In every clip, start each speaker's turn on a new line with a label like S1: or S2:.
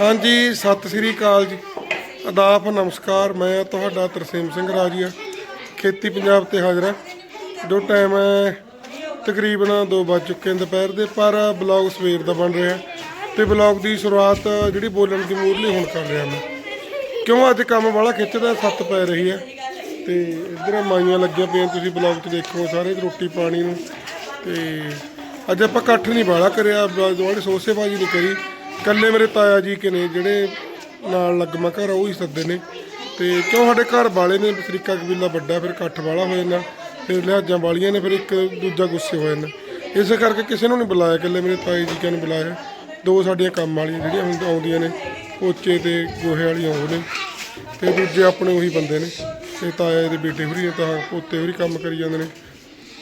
S1: ਹਾਂਜੀ, ਸਤਿ ਸ੍ਰੀ ਅਕਾਲ ਜੀ। ਆਦਾਬ, ਨਮਸਕਾਰ, ਮੈਂ ਤੁਹਾਡਾ ਤਰਸੇਮ ਸਿੰਘ ਰਾਜੀਆ, ਖੇਤੀ ਪੰਜਾਬ ਤੇ ਹਾਜ਼ਰ ਹਾਂ। ਜੋ ਟਾਈਮ ਹੈ, ਤਕਰੀਬਨ 2 ਵੱਜ ਚੁੱਕੇ ਨੇ ਦੁਪਹਿਰ ਦੇ, ਪਰ ਬਲੌਗ ਸਵੇਰ ਦਾ ਬਣ ਰਿਹਾ ਤੇ ਬਲੌਗ ਦੀ ਸ਼ੁਰੂਆਤ ਜਿਹੜੀ ਬੋਲਣ ਦੀ ਮੂਰਲੀ ਹੁਣ ਕਰ ਰਿਹਾ ਮੈਂ। ਕਿਉਂ ਅੱਜ ਕੰਮ ਵਾਲਾ ਖਿੱਚਦਾ, ਸੱਤ ਪੈ ਰਹੀ ਹੈ। ਤੇ ਇਧਰ ਮਾਈਆਂ ਲੱਗੀਆਂ ਪਈਆਂ, ਤੁਸੀਂ ਬਲੌਗ 'ਚ ਦੇਖੋ ਸਾਰੇ, ਰੋਟੀ ਪਾਣੀ ਨੂੰ। ਤੇ ਅੱਜ ਆਪਾਂ ਇਕੱਠ ਨਹੀਂ ਬਾਲਾ ਕਰਿਆ ਦੁਆੜੇ ਸੋਸੇਬਾਜੀ ਨਹੀਂ ਕਰੀ। ਕੱਲੇ ਮੇਰੇ ਤਾਇਆ ਜੀ ਕੇ ਨੇ, ਜਿਹੜੇ ਨਾਲ ਲੱਗਮਾ ਘਰ ਆ, ਉਹ ਹੀ ਸੱਦੇ ਨੇ। ਤੇ ਕਿਉਂ ਸਾਡੇ ਘਰ ਵਾਲੇ ਨੇ? ਸਰੀਕਾ ਕਬੀਲਾ ਵੱਡਾ, ਫਿਰ ਇਕੱਠ ਵਾਲਾ ਹੋ ਜਾਂਦਾ, ਫਿਰ ਲਿਹਾਜ਼ਾਂ ਵਾਲੀਆਂ ਨੇ, ਫਿਰ ਇੱਕ ਦੂਜਾ ਗੁੱਸੇ ਹੋ ਜਾਂਦਾ। ਇਸੇ ਕਰਕੇ ਕਿਸੇ ਨੂੰ ਨਹੀਂ ਬੁਲਾਇਆ ਕੱਲੇ ਮੇਰੇ ਤਾਏ ਜੀ ਕਿਆਂ ਨੂੰ ਬੁਲਾਇਆ। ਦੋ ਸਾਡੀਆਂ ਕੰਮ ਵਾਲੀਆਂ ਜਿਹੜੀਆਂ ਹੁਣ ਆਉਂਦੀਆਂ ਨੇ, ਪੋਚੇ ਤੇ ਗੋਹੇ ਵਾਲੀਆਂ ਉਹ ਨੇ, ਤੇ ਦੂਜੇ ਆਪਣੇ ਉਹੀ ਬੰਦੇ ਨੇ। ਤੇ ਤਾਇਆ ਦੇ ਬੇਟੇ ਹੋਰੀ ਹੁਰੀ ਤਾਂ ਪੋਤੇ ਹੋਰੀ ਕੰਮ ਕਰੀ ਜਾਂਦੇ ਨੇ।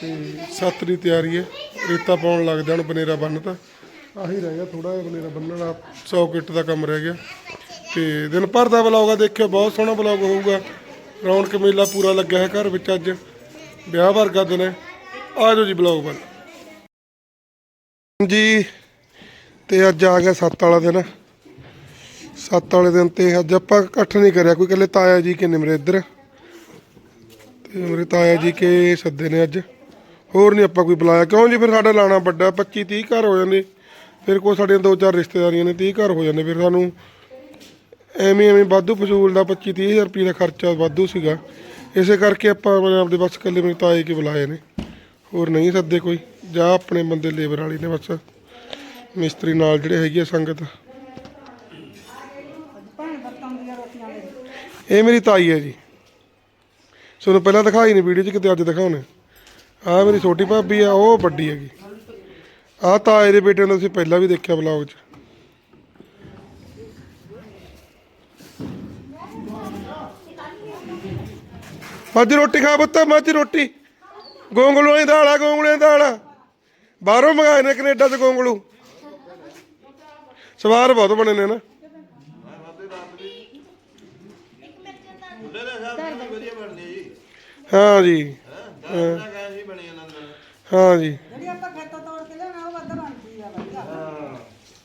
S1: ਤੇ ਸੱਤ ਦੀ ਤਿਆਰੀ ਹੈ, ਰੇਤਾ ਪਾਉਣ ਲੱਗਦਾ ਹੁਣ ਬਨੇਰਾ ਬੰਨਤਾ। ਆਹੀ ਰਹਿ ਗਿਆ ਥੋੜਾ ਜਿਹਾ ਬਨੇਰਾ ਬੰਨਣ ਵਾਲਾ 100 ਕਿੱਟ ਦਾ ਕੰਮ ਰਹਿ ਗਿਆ। ਤੇ ਦਿਨ ਭਰ ਦਾ ਵਲੌਗ ਆ, ਦੇਖਿਓ, ਬਹੁਤ ਸੋਹਣਾ ਵਲੌਗ ਹੋਊਗਾ। ਰੌਣਕ ਮੇਲਾ ਪੂਰਾ ਲੱਗਿਆ ਹੈ ਘਰ ਵਿੱਚ ਅੱਜ। ਵਿਆਹ ਵਰਗਾ ਦਿਨ ਹੈ। ਆ ਜਾਓ ਜੀ ਵਲੌਗ ਵੱਲ। ਜੀ, ਤੇ ਅੱਜ ਆ ਗਿਆ ਸੱਤ ਵਾਲਾ ਦਿਨ। ਸੱਤ ਵਾਲੇ ਦਿਨ ਤੇ ਅੱਜ ਆਪਾਂ ਇਕੱਠ ਨਹੀਂ ਕਰਿਆ, ਕੋਈ ਇਕੱਲੇ ਤਾਇਆ ਜੀ ਕੇ ਨਿਮਰੇ ਇੱਧਰ। ਤੇ ਮੇਰੇ ਤਾਇਆ ਜੀ ਕੇ ਸੱਦੇ ਨੇ ਅੱਜ। ਹੋਰ ਨਹੀਂ ਆਪਾਂ ਕੋਈ ਬੁਲਾਇਆ। ਕਿਉਂ ਜੀ ਫਿਰ ਸਾਡਾ ਲਾਣਾ ਵੱਡਾ 25 30 ਘਰ ਹੋ ਜਾਂਦੇ। ਫਿਰ ਕੋ ਸਾਡੀਆਂ ਦੋ ਚਾਰ ਰਿਸ਼ਤੇਦਾਰੀਆਂ ਨੇ 30 ਘਰ ਹੋ ਜਾਂਦੇ ਫਿਰ ਸਾਨੂੰ। ਐਵੇਂ ਐਵੇਂ ਵਾਧੂ ਫਜ਼ੂਲ ਦਾ 25 30 ਹਜ਼ਾਰ ਰੁਪਏ ਦਾ ਖਰਚਾ ਵਾਧੂ ਸੀਗਾ। ਇਸੇ ਕਰਕੇ ਆਪਾਂ ਆਪਣੇ ਆਪਦੇ ਬਸ ਇਕੱਲੇ ਮੇਰੇ ਤਾਏ ਕੇ ਬੁਲਾਏ ਨੇ। ਹੋਰ ਨਹੀਂ ਸੱਦੇ ਕੋਈ। ਜਾਂ ਆਪਣੇ ਬੰਦੇ ਲੇਬਰ ਵਾਲੇ ਨੇ ਬਸ। ਮਿਸਤਰੀ ਨਾਲ ਜਿਹੜੇ ਹੈਗੀ ਆ ਸੰਗਤ। ਇਹ ਮੇਰੀ ਤਾਈ ਹੈ ਜੀ। ਤੁਹਾਨੂੰ ਪਹਿਲਾਂ ਦਿਖਾਈ ਨਹੀਂ, ਵੀਡੀਓ 'ਚ ਕਿਤੇ ਅੱਜ ਦਿਖਾਉਣੇ। ਆਹ ਮੇਰੀ ਛੋਟੀ ਭਾਬੀ ਆ, ਉਹ ਵੱਡੀ ਹੈਗੀ। ਆਹ ਤਾਏ ਦੇ ਬੇਟੇ ਨੂੰ ਤੁਸੀਂ ਪਹਿਲਾਂ ਵੀ ਦੇਖਿਆ ਵਲੌਗ 'ਚ। ਮੱਝ ਰੋਟੀ ਖਾ ਪੁੱਤ, ਮੱਝ ਰੋਟੀ। ਗੋਂਗਲੂ ਦੀ ਦਾਲ ਆ ਗੋਂਗਲੂ ਦੀ ਦਾਲ ਆ। ਬਾਹਰੋਂ ਮੰਗਾਏ ਨੇ ਕੈਨੇਡਾ ਤੋਂ ਗੋਂਗਲੂ। ਸਵਾਰ ਬਹੁਤ ਬਣੇ ਨੇ ਨਾ। ਹਾਂ ਜੀ। ਹਾਂ ਜੀ
S2: ਜਿਹੜੀ ਆਪਾਂ ਖੇਤੋਂ ਤੋੜ ਕੇ ਲਿਆਉਣਾ ਉਹ ਵੱਧ ਬਣਦੀ ਆ ਵਧੀਆ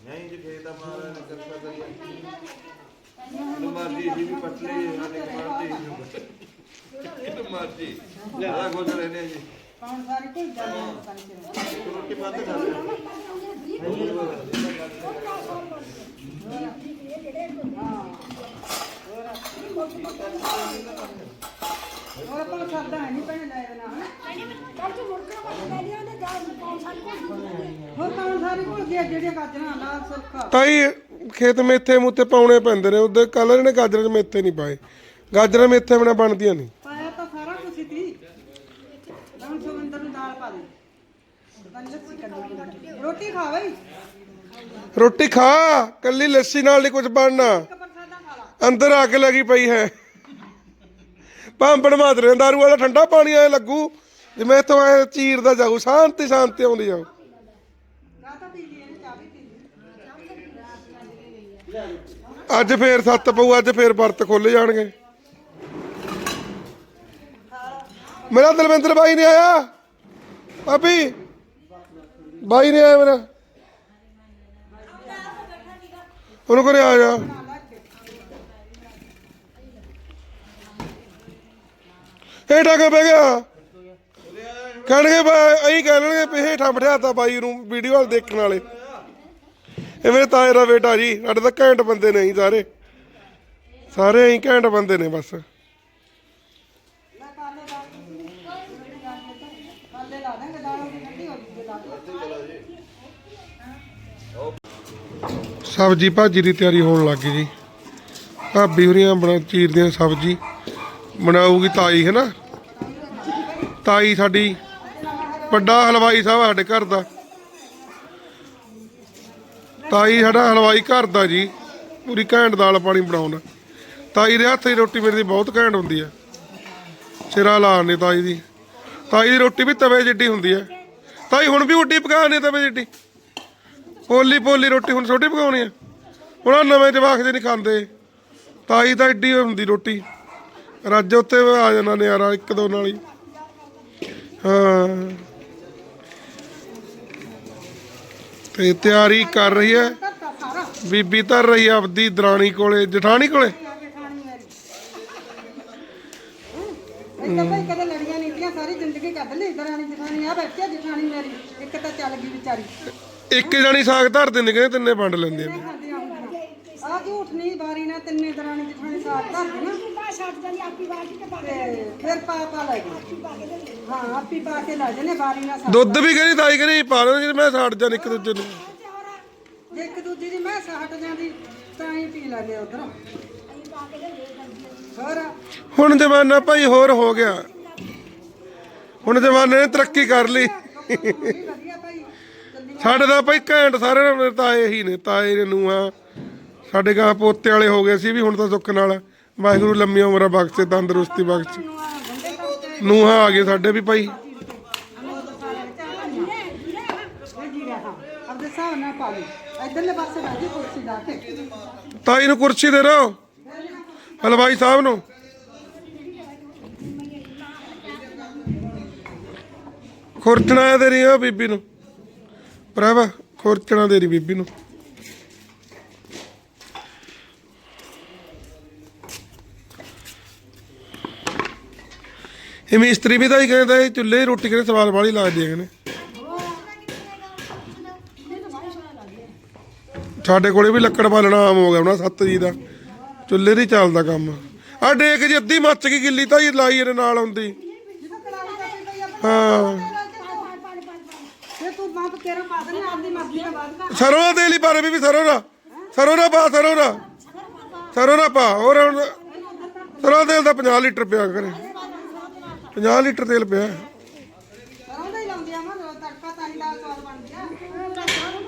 S3: ਨਹੀਂ ਜੀ ਖੇਤ ਮਾਰਾ ਨੇ ਕਿਰਪਾ ਕਰੀ ਇਹਨੂੰ ਮਰਜ਼ੀ ਜੀ ਵੀ ਪਤਲੀ ਸਾਡੇ ਮਰਜ਼ੀ। ਇਹਨੂੰ ਮਰਜ਼ੀ ਜ਼ਿਆਦਾ ਖੁਸ਼ ਰਹਿੰਦੇ ਜੀ।
S2: ਕੌਣ ਸਾਰੀ ਕੋਈ ਜਾਂਦੇ ਨੇ ਪੰਜ
S3: ਰੋਟੀ ਬੰਦ ਕਰ ਦੇ
S2: ਹੋਰ ਆਪਾਂ ਨੂੰ ਸਰਦਾ ਹੈ ਨਹੀਂ ਭੈਣੇ ਲੈ ਦੇਣਾ ਹਨਾ ਹੋਰ ਕੌਣ ਸਾਰੀ ਕੋਲ ਗਿਆ ਜਿਹੜੀਆਂ ਗਾਜਰਾਂ ਲਾਲ ਸੁੱਕਾ
S1: ਤਾਈ ਖੇਤ ਮੇਥੇ ਮੂਤੇ ਪਾਉਣੇ ਪੈਂਦੇ ਨੇ ਉਹਦੇ ਕੱਲ ਇਹਨੇ ਗਾਜਰਾਂ 'ਚ ਮੇਥੇ ਨਹੀਂ ਪਾਏ। ਗਾਜਰਾਂ ਮੇਥੇ ਬਿਨਾ ਬਣਦੀਆਂ ਨਹੀਂ।
S2: ਪਾਇਆ ਤਾਂ ਸਾਰਾ ਕੁਝ ਹੀ ਤੀ ਹੁਣ ਸੁਮੰਦਰ ਨੂੰ ਦਾਲ ਪਾ ਦੇ। ਕੱਢੀ ਰੋਟੀ ਖਾ ਬਈ।
S1: ਰੋਟੀ ਖਾ ਕੱਲੀ ਲੱਸੀ ਨਾਲ ਨਹੀਂ ਕੁਝ ਬਣਨਾ। ਅੰਦਰ ਅੱਗ ਲੱਗੀ ਪਈ ਹੈ। ਭਾਂਬੜ ਮਾਦਰੇ ਦਾਰੂ ਵਾਲਾ ਠੰਡਾ ਪਾਣੀ ਆਏ ਲੱਗੂ। ਜਿਵੇਂ ਇੱਥੋਂ ਐ ਚੀਰਦਾ ਜਾਊ ਸ਼ਾਂਤੀ ਸ਼ਾਂਤੀ ਆਉਂਦੀ ਜਾਊ
S2: ਚਾਹ ਤਾਂ ਪੀ ਲਈ ਇਹਨੇ ਚਾਹ ਵੀ ਪੀ ਲਈ
S1: ਅੱਜ ਫੇਰ ਸੱਤ ਪਊ, ਅੱਜ ਫੇਰ ਵਰਤ ਖੋਲੇ ਜਾਣਗੇ। ਮੇਰਾ ਦਲਵਿੰਦਰ ਬਾਈ ਨੇ ਆਇਆ? ਭਾਬੀ, ਬਾਈ ਨੇ ਆਇਆ ਮੇਰਾ। ਉਹਨੂੰ ਕਰੇ ਆ ਜਾ। ਹੇਠਾਂ ਕਿ ਬਹਿ ਗਿਆ। ਕਹਿਣਗੇ ਬਾ- ਇਹੀ ਕਹਿਣਗੇ ਵੀ ਹੇਠਾਂ ਬਿਠਾਤਾ ਬਾਈ ਨੂੰ ਵੀਡੀਓ ਵਾਲ ਦੇਖਣ ਵਾਲੇ। ਇਹ ਮੇਰੇ ਤਾਏ ਦਾ ਬੇਟਾ ਜੀ, ਸਾਡੇ ਤਾਂ ਘੈਂਟ ਬੰਦੇ ਨੇ ਜੀ ਸਾਰੇ। ਸਾਰੇ ਐਂ ਘੈਂਟ ਬੰਦੇ ਨੇ ਬਸ। ਸਬਜੀ ਭਾਜੀ ਦੀ ਤਿਆਰੀ ਹੋਣ ਲੱਗ ਗਈ ਜੀ। ਭਾਬੀ ਹੋਰੀਆਂ ਬਣਾ ਚੀਰਦੀਆਂ ਸਬਜੀ। ਬਣਾਊਗੀ ਤਾਈ, ਹੈ ਨਾ? ਤਾਈ ਸਾਡੀ ਵੱਡਾ ਹਲਵਾਈ ਸਾਹਿਬ ਸਾਡੇ ਘਰ ਦਾ। ਤਾਈ ਸਾਡਾ ਹਲਵਾਈ ਘਰ ਦਾ ਜੀ, ਪੂਰੀ ਘੈਂਟ ਦਾਲ ਪਾਣੀ ਬਣਾਉਂਦਾ ਤਾਈ ਦੇ ਹੱਥ ਦੀ ਰੋਟੀ ਮੇਰੇ ਦੀ ਬਹੁਤ ਘੈਂਟ ਹੁੰਦੀ ਹੈ ਸਿਰਾ ਲਾਣ ਨੇ ਤਾਈ ਦੀ। ਤਾਈ ਦੀ ਰੋਟੀ ਵੀ ਤਵੇ ਜਿੱਡੀ ਹੁੰਦੀ ਹੈ ਤਾਈ ਹੁਣ ਵੀ ਉੱਡੀ ਪਕਾਉਣੀ ਤਵੇ ਜਿੱਡੀ। ਪੋਲੀ ਪੋਲੀ ਰੋਟੀ ਹੁਣ ਛੋਟੀ ਪਕਾਉਣੀ ਆ। ਹੁਣ ਨਵੇਂ ਜਵਾਕ ਜੇ ਨਹੀਂ ਖਾਂਦੇ। ਤਾਈ ਤਾਂ ਏਡੀ ਹੁੰਦੀ ਰੋਟੀ। ਰੱਜ ਉੱਤੇ ਆ ਜਾਣਾ ਨਿਆਰਾ, ਇੱਕ ਦੋ ਨਾਲ ਹੀ। ਹਾਂ। ਤੇ ਤਿਆਰੀ ਕਰ ਰਹੀ ਹੈ। ਬੀਬੀ ਧਰ ਰਹੀ ਆ ਆਪਦੀ ਦਰਾਣੀ ਕੋਲੇ ਜਠਾਣੀ ਕੋਲੇ।
S2: ਆ ਕੇ ਖਾਣੀ ਮੇਰੀ ਇਹ ਤਾਂ ਭਾਈ ਕਦੇ ਲੜੀਆਂ ਨਹੀਂ ਤੀਆਂ ਸਾਰੀ ਜ਼ਿੰਦਗੀ ਕੱਢ ਲਈ ਦਰਾਣੀ ਜਠਾਣੀ ਆ ਬੈਠਿਆ ਜਠਾਣੀ ਮੇਰੀ ਇੱਕ ਤਾਂ ਚੱਲ ਗਈ ਵਿਚਾਰੀ।
S1: ਇੱਕ ਜਣੀ ਸਾਗ ਧਰ ਦਿੰਦੇ ਕਹਿੰਦੇ ਤਿੰਨੇ ਵੰਡ ਲੈਂਦੇ ਨੇ
S2: ਝੂਠ ਨਹੀਂ ਬਾਰੀ ਨਾਲ ਤਿੰਨੇ ਦਰਾਣੀ ਜਠਾਣੀ ਸਾਥ ਧਰਦੀ ਨਾ। ਤੇ ਫਿਰ ਪਾ ਪਾ ਲੈ ਗਈ ਹਾਂ ਆਪੀ ਪਾ ਕੇ ਲੈ ਜਨੇ ਬਾਰੀ ਨਾਲ ਸਾਥ
S1: ਦੁੱਧ ਵੀ ਕਹਿੰਦੀ ਤਾਈ ਕਹਿੰਦੀ ਪਾ ਲਓ ਜੇ ਮੈਂ ਛੱਡ ਜਾਣ ਇੱਕ ਦੂਜੇ ਨੂੰ।
S2: ਜੇ ਇੱਕ ਦੂਜੀ ਦੀ ਮੈਂ ਹਟ ਜਾਂਦੀ ਤਾਂ ਹੀ ਪੀ ਲੈਂਦੇ ਉਧਰੋਂ। ਹੋਰ?
S1: ਹੁਣ ਜ਼ਮਾਨਾ ਭਾਈ ਹੋਰ ਹੋ ਗਿਆ। ਹੁਣ ਜ਼ਮਾਨੇ ਨੇ ਤਰੱਕੀ ਕਰ ਲਈ।
S2: ਵੀ ਵਧੀਆ ਭਾਈ। ਚੱਲੀ
S1: ਸਾਡੇ ਦਾ ਭਾਈ ਘੈਂਟ ਸਾਰੇ ਨਾ ਮੇਰੇ ਤਾਏ ਹੀ ਨੇ ਤਾਏ ਨੇ ਨੂੰਹਾਂ। ਸਾਡੇ ਗਾਂ ਪੋਤੇ ਵਾਲੇ ਹੋ ਗਏ ਸੀ ਵੀ ਹੁਣ ਤਾਂ ਸੁੱਖ ਨਾਲ ਵਾਹਿਗੁਰੂ ਲੰਮੀਆਂ ਉਮਰਾਂ ਬਖਸ਼ੇ ਤੰਦਰੁਸਤੀ ਬਖਸ਼ੇ। ਨੂੰਹਾਂ ਆ ਗਏ ਸਾਡੇ ਵੀ ਭਾਈ।
S2: ਰਿਹਾ ਕੇ।
S1: ਤਾਈ ਨੂੰ ਕੁਰਸੀ ਦੇ ਰੋ ਹਲਵਾਈ ਸਾਹਿਬ ਨੂੰ। ਖੁਰਚਣਾ ਹੈ ਤੇਰੀ ਉਹ ਬੀਬੀ ਨੂੰ। ਪ੍ਰਭ ਖੁਰਚਣਾ ਤੇਰੀ ਬੀਬੀ ਨੂੰ। ਇਹ ਮਿਸਤਰੀ ਵੀ ਤਾਂ ਹੀ ਕਹਿੰਦਾ ਇਹ ਚੁੱਲ੍ਹੇ ਦੀ ਰੋਟੀ ਕਿਹਨੇ ਸਵਾਦ ਵਾਲੀ ਲੱਗਦੀ ਹੈ ਕਹਿੰਦੇ ਸਾਡੇ ਕੋਲੇ ਵੀ ਲੱਕੜ ਬਾਲਣਾ ਆਮ ਹੋ ਗਿਆ ਹੁਣ, ਸੱਤ ਜੀ ਦਾ। ਚੁੱਲ੍ਹੇ ਦੀ ਚੱਲਦਾ ਕੰਮ। ਆ ਡੇਕ ਜੀ ਅੱਧੀ ਮੱਚ ਗਈ ਗਿੱਲੀ, ਤਾਂ ਹੀ ਲਾਈ ਇਹਦੇ ਨਾਲ ਹੁੰਦੀ ਹਾਂ।
S2: ਤੇ ਦੇ ਆਪਦੀ ਮਰਜ਼ੀ
S1: ਸਰੋਂ ਤੇਲ ਹੀ ਪਾ ਵੀ ਸਰੋਂ ਦਾ। ਸਰੋਂ ਦਾ ਪਾ, ਸਰੋਂ ਦਾ। ਸਰੋਂ ਦਾ ਪਾ, ਹੋਰ ਹੁਣ ਸਰੋਂ ਦਾ ਤੇਲ ਦਾ 50 ਲੀਟਰ ਪਿਆ ਕਰੇ। 50 ਲੀਟਰ ਤੇਲ ਪਿਆ।
S2: ਸਰੋਂ ਦਾ ਹੀ ਲਾਉਂਦੀ ਆ ਮੈਂ ਤੜਕਾ ਤਾਂ ਹੀ ਦਾਲ ਸਵਾਦ ਬਣਦੀ ਆ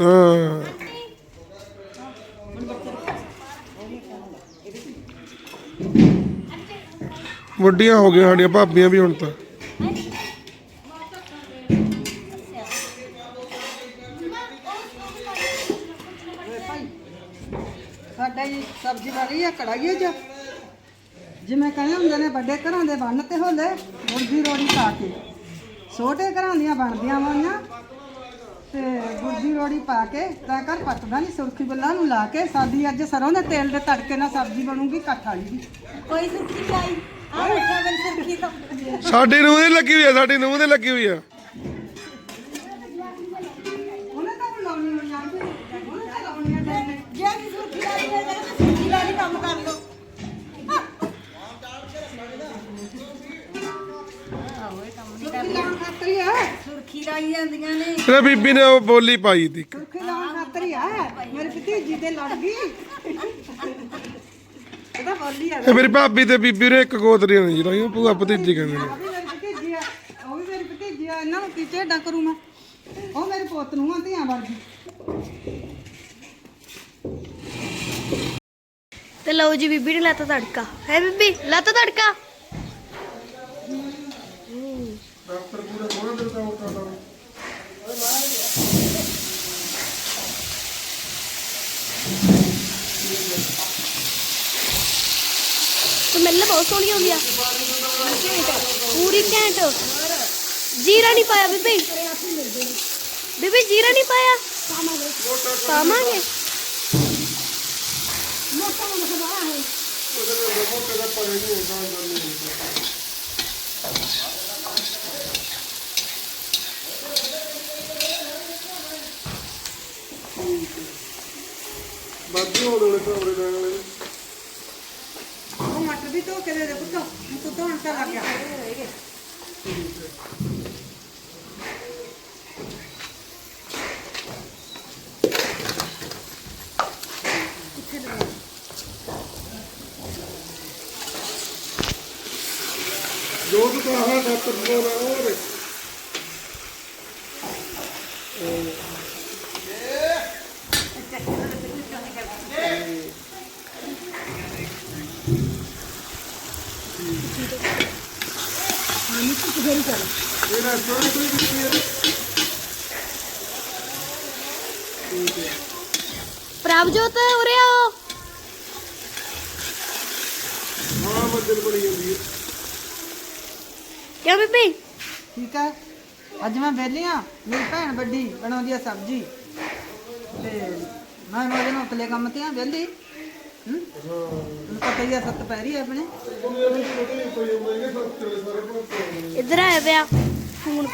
S1: ਹਾਂ। ਵੱਡੀਆਂ ਹੋ ਗਈਆਂ ਸਾਡੀਆਂ ਭਾਬੀਆਂ ਵੀ ਹੁਣ ਤਾਂ।
S2: ਵੱਡੇ ਘਰਾਂ ਦੇ ਬੰਨ ਤੇ ਹੋਲੇ ਮੁਰਗੀ ਰੋੜੀ ਪਾ ਕੇ। ਛੋਟੇ ਘਰਾਂ ਦੀਆਂ ਬਣਦੀਆਂ ਵਾਂਗੀਆਂ ਤੇ ਗੁਰਦੀ ਰੋੜੀ ਪਾ ਕੇ ਤਾਂ ਕਰ ਪੱਤਦਾ ਨਹੀਂ ਸੁਰਖੀ ਬੱਲਾ ਨੂੰ ਲਾ ਕੇ। ਸਾਦੀ ਅੱਜ ਸਰੋਂ ਦੇ ਤੇਲ ਦੇ ਤੜਕੇ ਨਾਲ ਸਬਜ਼ੀ ਬਣੂਗੀ ਕੱਠ ਵਾਲੀ ਦੀ।
S4: ਕੋਈ ਸੁੱਕੀ ਚਾਈ ਆ ਬੈਠਾ ਤਾਂ
S1: ਸਾਡੀ ਨੂੰਹ ਦੇ ਲੱਗੀ ਹੋਈ ਆ ਸਾਡੀ ਨੂੰਹ ਦੇ ਲੱਗੀ ਹੋਈ ਆ।
S4: ਜਾਂਦੀਆਂ ਨੇ।
S1: ਤੇ ਬੀਬੀ ਨੇ ਉਹ ਬੋਲੀ ਪਾਈ ਤੀ
S2: ਸੁਰਖੀ ਲਾਉਣ ਖਾਤਰ ਹੀ ਆ। ਮੇਰੀ ਭਤੀਜੀ ਤੇ ਲੜ ਗਈ। ਇਹਦਾ ਬੋਲੀ ਆ।
S1: ਇਹ ਮੇਰੀ ਭਾਬੀ ਤੇ ਬੀਬੀ ਨੇ ਇੱਕ ਗੋਤਰੀ ਨਹੀਂ ਜਿਹੜਾ ਉਹ ਭੂਆ ਭਤੀਜੀ ਕਹਿੰਦੇ ਨੇ।
S2: ਉਹ ਵੀ ਮੇਰੀ ਭਤੀਜੀ ਆ। ਉਹ ਵੀ ਮੇਰੀ ਭਤੀਜੀ ਆ। ਇਹਨਾਂ ਨੂੰ ਕੀ ਝੇਡਾਂ ਕਰੂ ਮੈਂ? ਉਹ ਮੇਰੇ ਪੁੱਤ ਨੂੰ ਆ ਧੀਆਂ ਵਰਗੀ।
S5: ਤੇ ਲਓ ਜੀ ਬੀਬੀ ਨੇ ਲਾਤਾ ਤੜਕਾ। ਹੈ ਬੀਬੀ? ਲਾਤਾ ਤੜਕਾ?
S1: ਡਾਕਟਰ ਪੂਰਾ ਸੋਹਣਾ ਦਿਲਦਾ ਉਹ
S5: ਤੇ ਮਿਲ ਬਹੁਤ ਸੋਹਣੀ ਆਉਂਦੀ ਆ ਪੂਰੀ ਘੈਂਟ ਜੀਰਾ ਨਹੀਂ ਪਾਇਆ ਬੀਬੀ ਬੀਬੀ ਜੀਰਾ ਨਹੀਂ ਪਾਇਆ ਪਾਵਾਂਗੇ
S1: ਬਾਕੀ ਹੋ ਦੋਲੇ ਤੋਰੇ ਲੈਣ ਵਾਲੇ
S2: ਉਹ ਮੱਟ ਵੀ ਧੋ ਕੇ ਦੇ ਦੇ ਪੁੱਤ। ਤੂੰ ਧੋਣ ਤਾਂ ਲੱਗ ਗਿਆ।
S1: ਜੋ ਤੂੰ ਕਹਾ ਡਾਕਟਰ ਨੂੰ ਨਾ ਹੋਰ ਇਹ ਰੈਸਟੋਰੈਂਟ ਕੋਈ ਵੀ ਹੈ
S5: ਪ੍ਰਭਜੋਤ ਉਰੇ ਆਓ।
S1: ਹਾਂ ਬੱਦਲ ਬਣੀ ਜਾਂਦੀ ਹੈ।
S5: ਕਿਉਂ ਬੀਬੀ?
S2: ਠੀਕ ਹੈ। ਅੱਜ ਮੈਂ ਵਿਹਲੀ ਆ ਮੇਰੀ ਭੈਣ ਵੱਡੀ ਬਣਾਉਂਦੀ ਆ ਸਬਜ਼ੀ। ਤੇ ਮੈਂ ਮੋਦੇ ਨੂੰ ਉਤਲੇ ਕੰਮ ਤੇ ਆ ਵਿਹਲੀ। ਹੂੰ? ਪਤਾ ਹੀ ਆ ਸੱਤ ਪੈਰੀ ਆਪਣੇ।
S5: ਇੱਧਰ ਆਇਆ ਪਿਆ ਫੋਨ।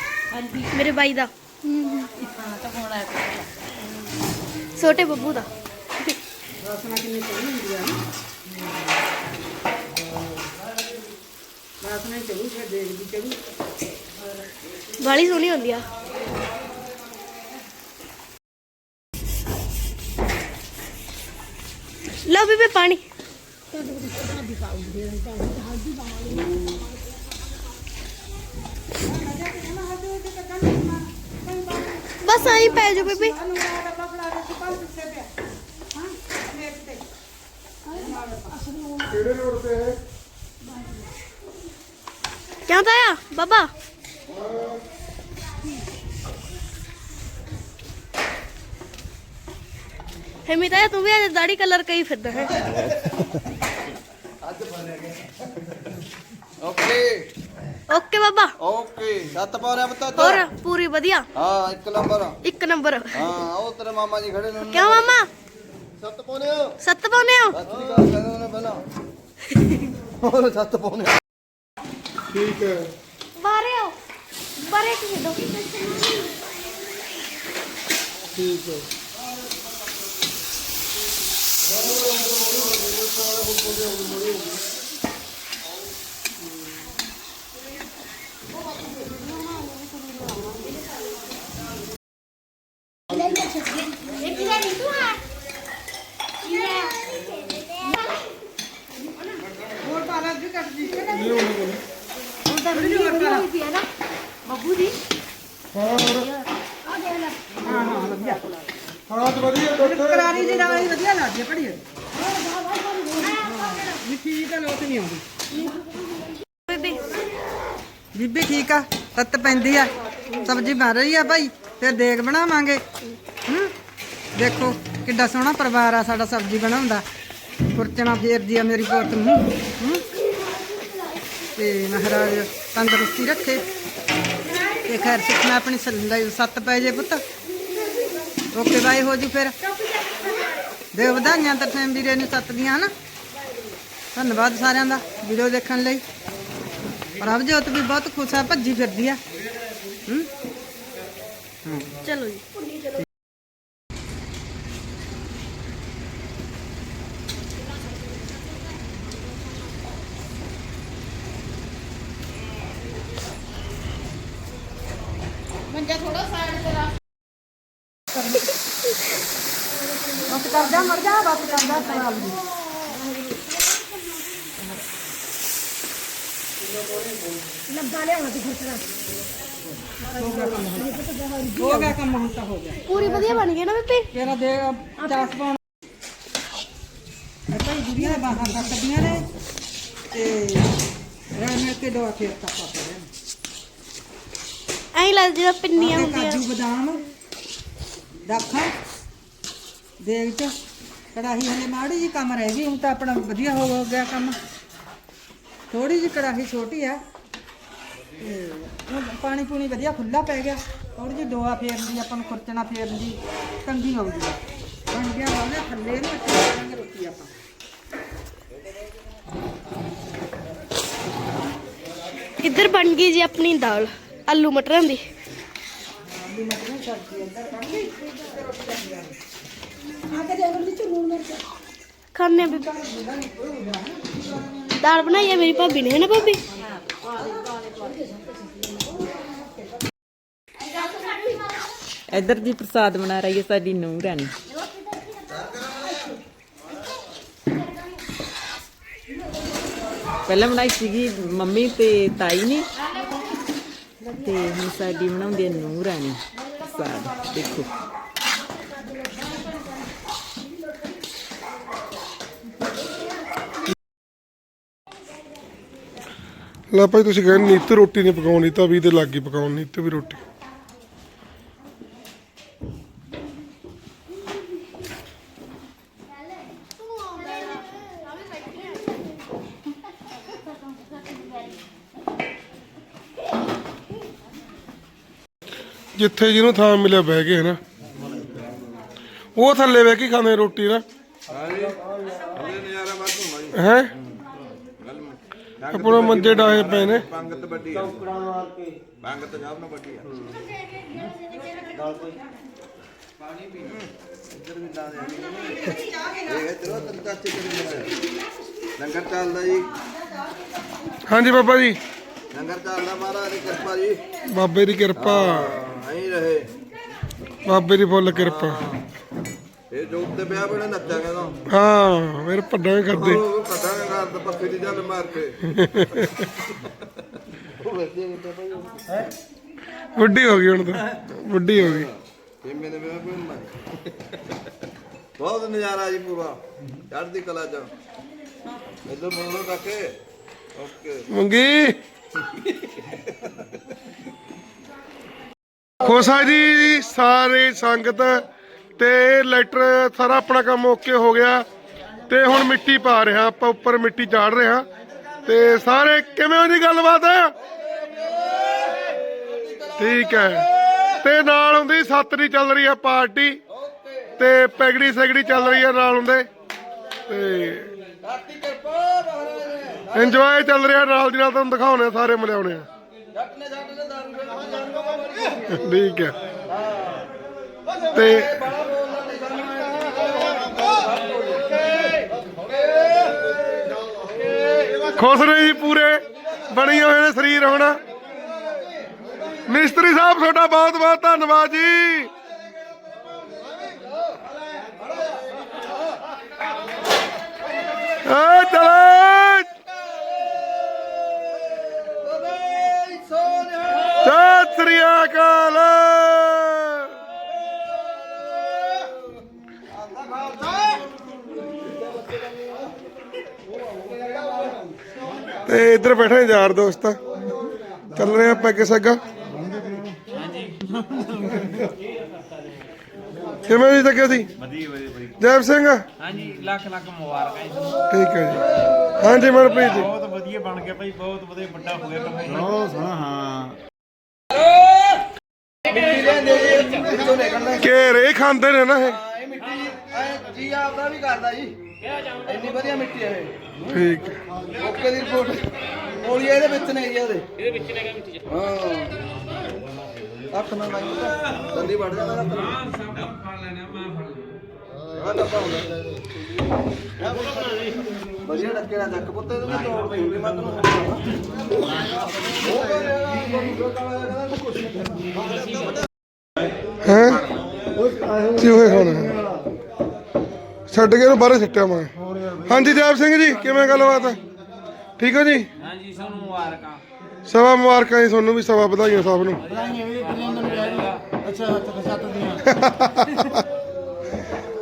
S5: ਮੇਰੇ ਬਾਈ ਦਾ। ਛੋਟੇ ਬੱਬੂ ਦਾ।
S2: ਵਾਸਨਾ ਕਿੰਨੀ ਸੋਹਣੀ ਹੁੰਦੀ ਆ ਨਾ। ਵਾਸਨਾ ਹੀ ਚਲੂ ਫਿਰ ਦੇਖਦੀ ਚਲੂ।
S5: ਬਾਲੀ ਸੋਹਣੀ ਹੁੰਦੀ ਆ। ਲਓ ਬੀਬੀ ਪਾਣੀ। ਬਸ ਆਈ ਪੈ ਜਾ ਬੀਬੀ।
S1: ਕਿਹੜੇ ਰੋਡ ਤੇ ਹੈ
S5: ਕਿਉਂ ਤਾਇਆ? ਬਾਬਾ। ਹਮੀ ਤਾਇਆ ਤੂੰ ਵੀ ਅੱਜ ਦਾੜੀ ਕਲਰ ਕਈ ਫਿਰਦਾ ਹੈ
S3: ਓਕੇ
S5: ਓਕੇ ਬਾਬਾ
S3: ਓਕੇ ਸੱਤ ਪਾਉਣੇ ਪੁੱਤ
S5: ਹੋਰ ਪੂਰੀ ਵਧੀਆ
S3: ਹਾਂ ਇੱਕ ਨੰਬਰ
S5: ਇੱਕ ਨੰਬਰ
S3: ਹਾਂ ਉਹ ਤੇਰੇ ਮਾਮਾ ਜੀ ਖੜੇ ਨੇ ਉਹਨਾਂ
S5: ਕਿਉਂ ਮਾਮਾ
S3: ਸੱਤ ਪਾਉਣੇ
S5: ਸੱਤ ਪਾਉਨੇ ਹੋ
S3: ਸੱਤ ਦੀ ਗੱਲ ਕਹਿੰਦੇ ਨੇ ਪਹਿਲਾਂ ਹੋਰ ਸੱਤ ਪਾਉਣੇ
S1: ਠੀਕ ਹੈ
S5: ਬਾਰੇ ਆਓ ਬਾਰੇ ਕੀ ਦੋ
S1: ਠੀਕ ਹੈ
S2: ਹੋਰ ਪਾ ਲੈ ਅੱਗੇ ਕੱਟ ਦੀ
S1: ਇਹ ਉਹਨੇ ਬੋਲੇ
S5: ਹੁਣ ਤਾਂ ਵੀਡੀਓ ਬਣਾਈ ਪਈ ਹੈ ਨਾ ਬੱਬੂ ਦੀ
S1: ਹਾਂ ਹੋਰ
S2: ਹਾਂ ਹਾਂ ਵਧੀਆ
S1: ਹਾਂ ਤੇ ਵਧੀਆ ਦੁੱਧ
S2: ਕਰਾਰੀ ਜੀ ਨਾਲ ਹੀ ਵਧੀਆ ਲੱਗਦੀ ਹੈ ਪੜੀ ਮਿੱਠੀ ਜੀ ਤਾਂ ਲੋਕ ਨਹੀਂ ਆਉਂਦੀ
S5: ਬੀਬੀ
S2: ਬੀਬੀ ਠੀਕ ਆ ਤੱਤ ਆ। ਸਬਜ਼ੀ ਬਣ ਰਹੀ ਆ ਭਾਈ, ਫਿਰ ਦੇਗ ਬਣਾਵਾਂਗੇ। ਹੂੰ, ਦੇਖੋ ਕਿੱਡਾ ਸੋਹਣਾ ਪਰਿਵਾਰ ਆ ਸਾਡਾ ਸਬਜ਼ੀ ਬਣਾਉਂਦਾ ਖੁਰਚਣਾ ਫੇਰਦੀ ਆ ਮੇਰੀ ਪੁੱਤ ਨੂੰ। ਹੂੰ, ਤੇ ਮਹਾਰਾਜ ਤੰਦਰੁਸਤੀ ਰੱਖੇ। ਤੇ ਖੈਰ ਸੁਖਨਾ ਆਪਣੀ ਸੱਤ ਪੈ ਜੇ ਪੁੱਤ। ਓਕੇ ਬਾਈ ਹੋ ਜੂ ਫਿਰ। ਦੇ ਵਧਾਈਆਂ ਤਰਸੇਮ ਵੀਰੇ ਨੂੰ ਸੱਤ ਦੀਆਂ, ਹਨਾ? ਧੰਨਵਾਦ ਸਾਰਿਆਂ ਦਾ ਵੀਡੀਓ ਦੇਖਣ ਲਈ। ਪ੍ਰਭਜੋਤ ਵੀ ਬਹੁਤ ਖੁਸ਼ ਆ, ਭੱਜੀ ਫਿਰਦੀ ਆ। ਹੂੰ
S5: ਚਲੋ ਜੀ।
S2: ਬਸ ਕਰਦਾ ਮਰ ਜਾ ਬਸ ਕਰਦਾ ਸਵਾਲ ਦੀ ਹੋ ਗਿਆ ਕੰਮ ਹੁਣ ਤਾਂ ਹੋ ਗਿਆ
S5: ਪੂਰੀ ਵਧੀਆ ਬਣ ਗਈ ਨਾ ਬੀਬੀ?
S2: ਤੇਰਾ ਦੇ ਚਾਸ ਪਾਉਣ ਭਾਈ ਗੁੜੀਆਂ ਦੇ ਬਾਹਰ ਰੱਖਦੀਆਂ ਨੇ। ਤੇ ਮਿਲ ਕੇ ਦੋ ਫੇਰ ਤੱਕ ਪਾਉਂਦੇ ਨੇ
S5: ਐਂ ਲੱਗ ਜਿਹੜਾ ਪਿੰਨੀਆਂ ਹੁੰਦੀਆਂ।
S2: ਕਾਜੂ ਬਦਾਮ ਦਾਖਾ। ਦੇਗ ਚ ਕੜਾਹੀ ਹਲੇ ਮਾੜੀ ਜੀ ਕੰਮ ਰਹਿ ਗਈ ਹੁਣ ਤਾਂ ਆਪਣਾ ਵਧੀਆ ਹੋ ਗਿਆ ਕੰਮ। ਥੋੜੀ ਜੀ ਕੜਾਹੀ ਛੋਟੀ ਆ। ਤੇ ਹੁਣ ਪਾਣੀ ਪੂਣੀ ਵਧੀਆ ਖੁੱਲਾ ਪੈ ਗਿਆ। ਥੋੜੀ ਜੀ ਡੋਆ ਫੇਰਨ ਦੀ ਆਪਾਂ ਨੂੰ ਖੁਰਚਣਾ ਫੇਰਨ ਦੀ ਤੰਗੀ ਆਉਂਦੀ ਆ ਬਣ ਗਿਆ ਵਾਲੇ ਥੱਲੇ ਨੂੰ ਇੱਥੇ ਕਰਾਂਗੇ ਰੋਟੀ ਆਪਾਂ।
S5: ਇੱਧਰ ਬਣ ਗਈ ਜੀ ਆਪਣੀ ਦਾਲ? ਆਲੂ ਮਟਰਾਂ ਦੀ। ਖਾਣੇ ਵੀ ਦਾਲ ਬਣਾਈ ਹੈ ਮੇਰੀ ਭਾਬੀ ਨੇ ਹੈ ਨਾ ਭਾਬੀ।
S6: ਇੱਧਰ ਜੀ ਪ੍ਰਸਾਦ ਬਣਾ ਰਹੀ ਹੈ ਸਾਡੀ ਨੂੰਹ ਰਾਣੀ। ਪਹਿਲਾਂ ਬਣਾਈ ਸੀਗੀ ਮੰਮੀ ਤੇ ਤਾਈ ਨੇ। ਤੇ ਹੁਣ ਸਾਡੀ ਬਣਾਉਂਦੀ ਹੈ ਨੂੰਹ ਰਾਣੀ ਪ੍ਰਸਾਦ। ਦੇਖੋ।
S1: ਲੈ ਭਾਈ ਤੁਸੀਂ ਕਹਿੰਦੇ ਨਿੱਤ ਰੋਟੀ ਨਹੀਂ ਪਕਾਉਣੀ ਤਾਂ ਵੀ ਦੇ ਲੱਗੀ ਪਕਾਉਣ ਨਿੱਤ ਵੀ ਰੋਟੀ। ਜਿੱਥੇ ਜਿਹਨੂੰ ਥਾਂ ਮਿਲਿਆ ਬਹਿ ਗਏ ਹਨਾ। ਉਹ ਥੱਲੇ ਵੇ ਕੀ ਖਾਂਦੇ ਰੋਟੀ ਨਾ। ਹੈ? ਆਪਣਾ ਮੰਜੇ ਡਾਏ ਪਏ ਨੇ।
S3: ਪੰਗਤ ਵੱਡੀ ਆ। ਪੰਗਤ ਜਾਬ ਨੂੰ ਵੱਡੀ ਆ। ਪਾਣੀ ਪੀ ਇੱਧਰ ਵੀ ਲਾ ਦੇ ਇਹ ਤੇਰਾ ਤੰਤਾ ਚਿਕਨ ਲੰਗਰ ਚੱਲਦਾ ਜੀ।
S1: ਹਾਂਜੀ ਬਾਬਾ ਜੀ।
S3: ਲੰਗਰ ਚੱਲਦਾ ਮਹਾਰਾਜ ਦੀ ਕਿਰਪਾ ਜੀ।
S1: ਬਾਬੇ ਦੀ ਕਿਰਪਾ।
S3: ਐਂ ਰਹੇ।
S1: ਬਾਬੇ ਦੀ ਫੁੱਲ ਕਿਰਪਾ।
S3: ਇਹ ਜੋਤ ਤੇ ਵਿਆਹ ਬਣੇ ਨੱਚਾਂਗੇ ਤਾਂ
S1: ਹਾਂ ਮੇਰੇ ਪੱਡਾਂ ਹੀ ਕਰਦੇ।
S3: ਉਹ ਪਤਾ ਨਹੀਂ ਕਰਦਾ ਪੱਖੇ ਦੀ ਜਲ ਮਾਰ ਕੇ।
S1: ਵੱਡੀ ਹੋ ਗਈ ਹੁਣ ਤਾਂ। ਵੱਡੀ ਹੋ ਗਈ।
S3: ਇਹ ਮੇਰੇ ਵਿਆਹ ਬਣੇ ਮਾਰ ਬਹੁਤ ਨਜ਼ਾਰਾ ਜੀ ਪੂਰਾ। ਚੜ੍ਹਦੀ ਕਲਾ ਚ। ਇਧਰ ਬੋਲੋ ਕਾਕੇ। ਓਕੇ।
S1: ਮੰਗੀ। ਖੋਸਾ ਜੀ ਸਾਰੇ ਸੰਗਤ ਤੇ ਲੈਟਰ ਸਾਰਾ ਆਪਣਾ ਕੰਮ ਓਕੇ ਹੋ ਗਿਆ ਤੇ ਹੁਣ ਮਿੱਟੀ ਪਾ ਰਿਹਾ ਆਪਾਂ ਉੱਪਰ ਮਿੱਟੀ ਚਾੜ ਰਿਹਾ ਤੇ ਸਾਰੇ ਕਿਵੇਂ ਹੋ ਜੀ ਗੱਲਬਾਤ? ਠੀਕ ਹੈ। ਤੇ ਨਾਲ ਹੁੰਦੀ ਸੱਤ ਦੀ ਚੱਲ ਰਹੀ ਹੈ ਪਾਰਟੀ ਤੇ ਪੈਗੜੀ ਸੈਗੜੀ ਚੱਲ ਰਹੀ ਹੈ ਨਾਲ ਹੁੰਦੇ। ਤੇ ਇੰਜੋਏ ਚੱਲ ਰਿਹਾ ਨਾਲ ਦੀ ਨਾਲ ਤੁਹਾਨੂੰ ਦਿਖਾਉਣੇ ਸਾਰੇ ਮਿਲਾਉਣੇ ਆ। ਠੀਕ ਹੈ। ਤੇ ਖੁਸ਼ ਨੇ ਜੀ ਪੂਰੇ, ਬਣੀ ਹੋਏ ਨੇ ਸਰੀਰ ਹੁਣ। ਮਿਸਤਰੀ ਸਾਹਿਬ, ਤੁਹਾਡਾ ਬਹੁਤ ਬਹੁਤ ਧੰਨਵਾਦ ਜੀ। ਏ, ਚਲੇ। ਸਤਿ ਸ੍ਰੀ ਅਕਾਲ। ਤੇ ਇੱਧਰ ਬੈਠੇ ਯਾਰ ਦੋਸਤ। ਚੱਲ ਰਹੇ ਆਪਾਂ ਅੱਗੇ ਸੱਗਾ। ਕਿਵੇਂ ਜੀ ਤੱਕਿਆ ਸੀ ਜੈਬ ਸਿੰਘ?
S7: ਹਾਂਜੀ ਲੱਖ ਲੱਖ ਮੁਬਾਰਕਾਂ ਜੀ।
S1: ਠੀਕ ਹੈ ਜੀ। ਹਾਂਜੀ ਮਨਪ੍ਰੀਤ ਜੀ।
S7: ਬਹੁਤ ਵਧੀਆ ਬਣ ਗਿਆ ਭਾਈ ਬਹੁਤ ਵਧੀਆ ਵੱਡਾ ਹੋ ਗਿਆ ਕੰਮ ਬਹੁਤ ਸੋਹਣਾ ਹਾਂ।
S1: ਘੇਰੇ ਖਾਂਦੇ ਨੇ ਨਾ ਇਹ।
S8: ਇਹ ਮਿੱਟੀ ਜੀ ਆਪਦਾ ਵੀ ਕਰਦਾ ਜੀ। ਇੰਨੀ ਵਧੀਆ ਮਿੱਟੀ ਹੈ ਇਹ।
S1: ਠੀਕ ਹੈ।
S8: ਓਕੇ ਦੀ ਰਿਪੋਰਟ। ਗੋਲੀ ਇਹਦੇ ਵਿੱਚ ਨੇ ਜੀ ਉਹਦੇ। ਇਹਦੇ ਵਿੱਚ ਨੇ ਗਾ ਮਿੱਟੀ ਹਾਂ। ਅੱਖ ਨਾ ਲਾਈ। ਦੰਦੀ ਵੜ ਜਾਂਦਾ ਰੱਖ ਆ ਡੱਬਾ ਹੁੰਦਾ ਵਧੀਆ ਡੱਕੇ ਦਾ ਚੱਕ ਪੁੱਤ ਵਿੱਚ ਤੋੜ ਨਹੀਂ ਹੁੰਦੀ ਮੈਂ ਤੈਨੂੰ
S1: ਹੈ? ਕੀ ਹੋਇਆ ਹੁਣ? ਛੱਡ ਕੇ ਇਹਨੂੰ ਬਾਹਰ ਸਿੱਟਿਆ ਮੈਂ। ਹਾਂਜੀ ਜੈਬ ਸਿੰਘ ਜੀ ਕਿਵੇਂ ਗੱਲਬਾਤ? ਹੈ ਠੀਕ ਹੋ ਜੀ?
S7: ਹਾਂਜੀ ਸਾਨੂੰ ਮੁਬਾਰਕਾਂ।
S1: ਸਵਾ ਮੁਬਾਰਕਾਂ ਜੀ ਤੁਹਾਨੂੰ ਵੀ ਸਵਾ ਵਧਾਈਆਂ ਸਭ ਨੂੰ।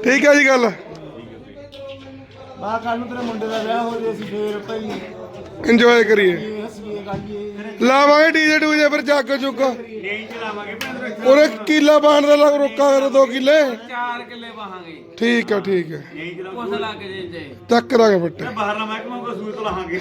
S1: ਠੀਕ ਹੈ ਜੀ ਗੱਲ।
S8: ਬਾ ਕੱਲ ਨੂੰ ਤੇਰੇ ਮੁੰਡੇ ਦਾ ਵਿਆਹ ਹੋ ਜੇ ਅਸੀਂ ਫੇਰ ਭਾਈ
S1: ਇੰਜੋਏ ਕਰੀਏ।
S8: ਹੱਸੀਏ
S1: ਲਾਵਾਂਗੇ ਡੀਜੇ ਡੂਜੇ ਫਿਰ ਜੱਗ ਜੁੱਗ।
S7: ਨਹੀਂ ਚਲਾਵਾਂਗੇ
S1: ਉਹਨੇ ਕੀਲਾ ਬਾਣ ਦਾ ਲੱਗ ਰੋਕਾ ਕਰ ਦੋ ਕਿੱਲੇ।
S7: ਚਾਰ ਕਿੱਲੇ ਵਾਹਾਂਗੇ।
S1: ਠੀਕ ਹੈ ਠੀਕ ਹੈ
S7: ਨਹੀਂ ਚਲਾਵਾਂਗੇ ਕੁਛ ਲੱਗ ਜੇ ਜੇ।
S1: ਚੱਕ ਦਾਂਗੇ ਫੱਟੇ।
S7: ਬਾਹਰਲਾ ਮਹਿਕਮਾ ਕੋ ਸੂਤ ਲਾਹਾਂਗੇ।